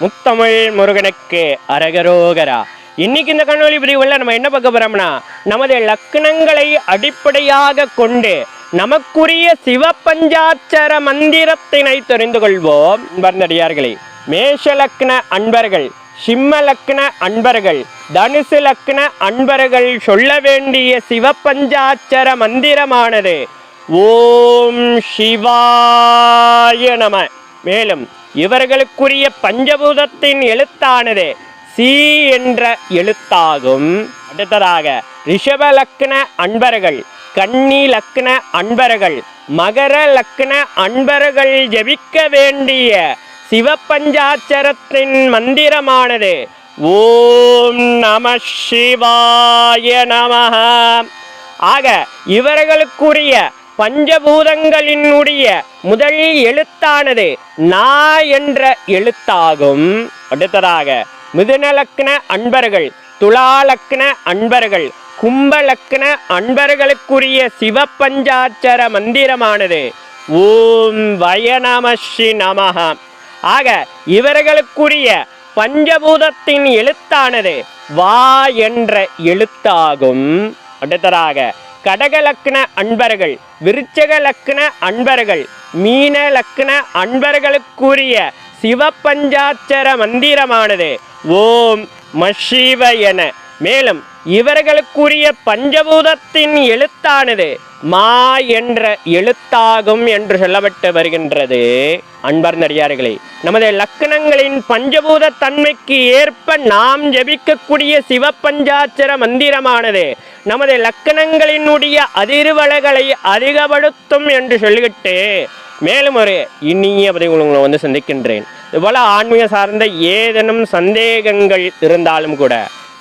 முத்தமிழ் முருகனுக்கு அரகரோகரா. இன்னைக்கு இந்த கண்ணொலி பிரிவுல நம்ம என்ன பார்க்க போறோம்னா நமது லக்னங்களை அடிப்படையாக கொண்டு நமக்குரிய சிவபஞ்சாட்சர மந்திரத்தினை தெரிந்து கொள்வோம். வந்தடியார்களே மேஷ லக்ன அன்பர்கள் சிம்ம லக்ன அன்பர்கள் தனுசு லக்ன அன்பர்கள் சொல்ல வேண்டிய சிவபஞ்சாட்சர மந்திரமானது ஓம் சிவாய நம. மேலும் இவர்களுக்குரிய பஞ்சபூதத்தின் எழுத்தானது சி என்ற எழுத்தாகும். அடுத்ததாக ரிஷப லக்ன அன்பர்கள் கன்னி லக்ன அன்பர்கள் மகர லக்ன அன்பர்கள் ஜெபிக்க வேண்டிய சிவபஞ்சாட்சரத்தின் மந்திரமானது ஓம் நம சிவாய நமஹ ஆக இவர்களுக்குரிய பஞ்சபூதங்களினுடைய முதல் எழுத்தானது நா என்ற எழுத்தாகும். அடுத்ததாக மிதுனலக்ன அன்பர்கள் துளாலக்ன அன்பர்கள் கும்பலக்ன அன்பர்களுக்குரிய சிவபஞ்சாட்சர மந்திரமானது. ஓம் வயநமஷி நமஹ. ஆக இவர்களுக்குரிய பஞ்சபூதத்தின் எழுத்தானது வா என்ற எழுத்தாகும். அடுத்ததாக கடகலக்ன அன்பர்கள் விருச்சக லக்ன அன்பர்கள் மீன லக்ன அன்பர்களுக்குரிய சிவபஞ்சாட்சர மந்திரமானது ஓம் மஷிவ என. மேலும் இவர்களுக்குரிய பஞ்சபூதத்தின் எழுத்தானது மா என்ற எழுத்தாகும் என்று சொல்லப்பட்டு வருகின்றது. அன்பர்ந்தடியார்களே நமது லக்கணங்களின் பஞ்சபூத தன்மைக்கு ஏற்ப நாம் ஜெபிக்கக்கூடிய சிவபஞ்சாட்சர மந்திரமானது நமது லக்கணங்களினுடைய அதிர்வலைகளை அதிகப்படுத்தும் என்று சொல்லிவிட்டு மேலும் ஒரு இனிய பதிவு உங்களை வந்து சந்திக்கின்றேன். இதுபோல் ஆன்மீக சார்ந்த ஏதேனும் சந்தேகங்கள் இருந்தாலும் கூட